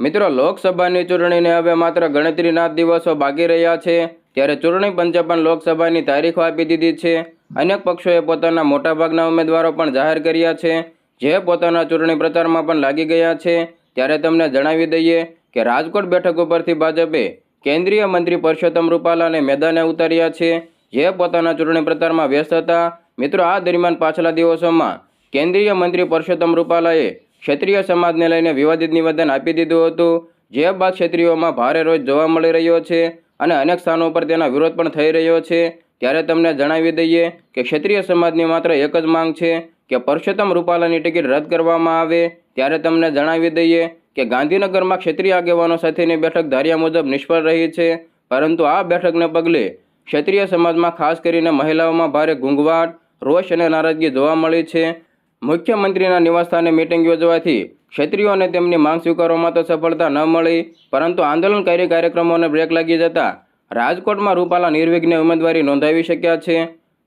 મિત્રો, લોકસભાની ચૂંટણીને હવે માત્ર ગણતરીના દિવસો બાકી રહ્યા છે. ત્યારે ચૂંટણી પંચે પણ લોકસભાની તારીખો આપી દીધી છે. અનેક પક્ષોએ પોતાના મોટાભાગના ઉમેદવારો પણ જાહેર કર્યા છે. જે પોતાના ચૂંટણી પ્રચારમાં પણ લાગી ગયા છે. ત્યારે તમને જણાવી દઈએ કે રાજકોટ બેઠક ઉપરથી ભાજપે કેન્દ્રીય મંત્રી પરસોત્તમ રૂપાલાને મેદાને ઉતાર્યા છે. જે પોતાના ચૂંટણી પ્રચારમાં વ્યસ્ત હતા. મિત્રો, આ દરમિયાન પાછલા દિવસોમાં કેન્દ્રીય મંત્રી પરસોત્તમ રૂપાલાએ ક્ષત્રિય સમાજને લઈને વિવાદિત નિવેદન આપી દીધું હતું. જે બાદ ક્ષત્રિયોમાં ભારે રોજ જોવા મળી રહ્યો છે અને અનેક સ્થાનો પર તેનો વિરોધ પણ થઈ રહ્યો છે. ત્યારે તમને જણાવી દઈએ કે ક્ષત્રિય સમાજની માત્ર એક જ માંગ છે કે પરસોત્તમ રૂપાલાની ટિકિટ રદ કરવામાં આવે. ત્યારે તમને જણાવી દઈએ કે ગાંધીનગરમાં ક્ષત્રિય આગેવાનો સાથેની બેઠક ધાર્યા મુજબ નિષ્ફળ રહી છે. પરંતુ આ બેઠકને પગલે ક્ષત્રિય સમાજમાં ખાસ કરીને મહિલાઓમાં ભારે ઘૂંઘવાટ, રોષ અને નારાજગી જોવા મળી છે. મુખ્યમંત્રીના નિવાસસ્થાને મિટિંગ યોજવાથી ક્ષત્રિયોને તેમની માંગ સ્વીકારવામાં તો સફળતા ન મળી, પરંતુ આંદોલનકારી કાર્યક્રમોને બ્રેક લાગી જતા રાજકોટમાં રૂપાલા નિર્વિઘ્ને ઉમેદવારી નોંધાવી શક્યા છે.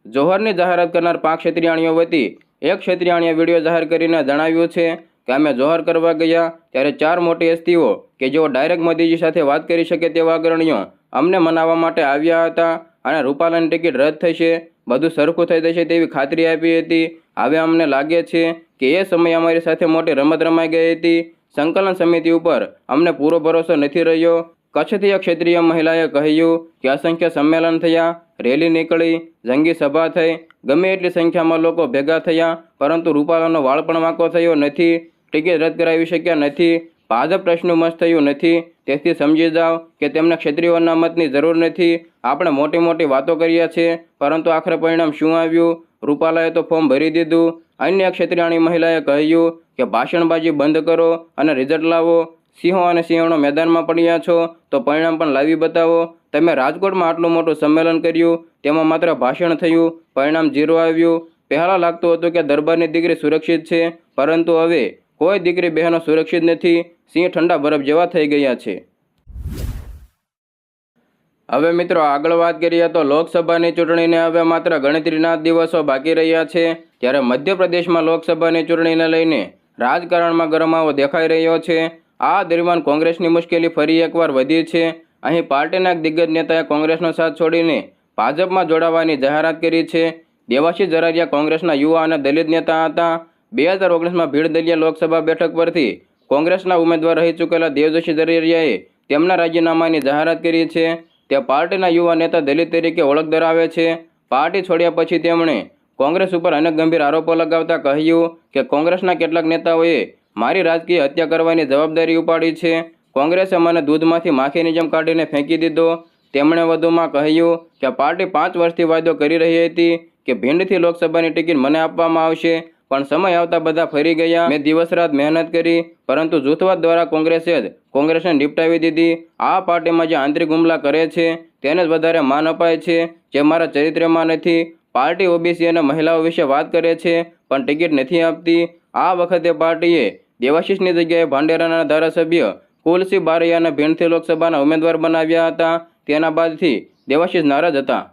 જોહરની જાહેરાત કરનાર પાંચ ક્ષત્રિયાણીઓ વતી એક ક્ષત્રિયાણીએ વીડિયો જાહેર કરીને જણાવ્યું છે કે અમે જોહર કરવા ગયા ત્યારે ચાર મોટી હસ્તીઓ કે જેઓ ડાયરેક્ટ મોદીજી સાથે વાત કરી શકે તેવા અગ્રણીઓ અમને મનાવવા માટે આવ્યા હતા અને રૂપાલાની ટિકિટ રદ થશે. બધું સરખું થઈ જશે તેવી ખાતરી આપી હતી. હવે અમને લાગે છે કે એ સમયે અમારી સાથે મોટી રમત રમાઈ ગઈ હતી. સંકલન સમિતિ ઉપર અમને પૂરો ભરોસો નથી રહ્યો. કચ્છથી ક્ષેત્રીય મહિલાએ કહ્યું કે અસંખ્ય સંમેલન થયા, રેલી નીકળી, જંગી સભા થઈ. ગમે એટલી સંખ્યામાં લોકો ભેગા થયા, પરંતુ રૂપાલાનો વાળ પણ વાંકો થયો નથી. ટિકિટ રદ કરાવી શક્યા નથી. ભાજપ પ્રશ્નો મસ્ત થયું નથી. તેથી સમજી જાઓ કે તેમના ક્ષત્રિયોના મતની જરૂર નથી. આપણે મોટી મોટી વાતો કરીએ છીએ પરંતુ આખરે પરિણામ શું આવ્યું? રૂપાલાએ તો ફોર્મ ભરી દીધું. અન્ય ક્ષત્રિયાણી મહિલાએ કહ્યું કે ભાષણબાજી બંધ કરો અને રિઝલ્ટ લાવો. સિંહો અને સિંહણો મેદાનમાં પડ્યા છો, તો પરિણામ પણ લાવી બતાવો. તમે રાજકોટમાં આટલું મોટું સંમેલન કર્યું, તેમાં માત્ર ભાષણ થયું, પરિણામ ઝીરો આવ્યું. પહેલાં લાગતું હતું કે દરબારની દીકરી સુરક્ષિત છે, પરંતુ હવે કોઈ દીકરી બહેનો સુરક્ષિત નથી, સિંહ ઠંડા બરફ જેવા થઈ ગયા છે. હવે મિત્રો આગળ વાત કરીએ તો લોકસભાની ચૂંટણીને હવે માત્ર ગણતરીના દિવસો બાકી રહ્યા છે, ત્યારે મધ્યપ્રદેશમાં લોકસભાની ચૂંટણીને લઈને રાજકારણમાં ગરમાવો દેખાઈ રહ્યો છે. આ દરમિયાન કોંગ્રેસની મુશ્કેલી ફરી એકવાર વધી છે. અહીં પાર્ટીના દિગ્ગજ નેતાએ કોંગ્રેસનો સાથ છોડીને ભાજપમાં જોડાવાની જાહેરાત કરી છે. દેવાશી જરારિયા કોંગ્રેસના યુવા અને દલિત નેતા હતા. બે હજાર ઓગણીસમાં ભીડ દલિયા લોકસભા બેઠક પરથી કોંગ્રેસના ઉમેદવાર રહી ચૂકેલા દેવજોશી જરારિયાએ તેમના રાજીનામાની જાહેરાત કરી છે. તે પાર્ટીના યુવા નેતા દલિત તરીકે ઓળખ ધરાવે છે. પાર્ટી છોડ્યા પછી તેમણે કોંગ્રેસ ઉપર અનેક ગંભીર આરોપો લગાવતા કહ્યું કે કોંગ્રેસના કેટલાક નેતાઓએ મારી રાજકીય હત્યા કરવાની જવાબદારી ઉપાડી છે. કોંગ્રેસે મને દૂધમાંથી માખીની જેમ કાઢીને ફેંકી દીધો. તેમણે વધુમાં કહ્યું કે પાર્ટી પાંચ વર્ષથી વાયદો કરી રહી હતી કે ભીંડથી લોકસભાની ટિકિટ મને આપવામાં આવશે. પણ સમય આવતા બધા ફરી ગયા. મેં દિવસ રાત મહેનત કરી, પરંતુ જૂથવાદ દ્વારા કોંગ્રેસે જ કોંગ્રેસને નિપટાવી દીધી. આ પાર્ટીમાં જે આંતરિક હુમલા કરે છે, તેને જ વધારે માન અપાય છે, જે મારા ચરિત્રમાં નથી. પાર્ટી ઓબીસી અને મહિલાઓ વિશે વાત કરે છે, પણ ટિકિટ નથી આપતી. આ વખતે પાર્ટીએ દેવાશીષની જગ્યાએ ભાંડેરાના ધારાસભ્ય કુલસિંહ બારૈયાને ભીણથી લોકસભાના ઉમેદવાર બનાવ્યા હતા. તેના બાદથી દેવાશીષ નારાજ હતા.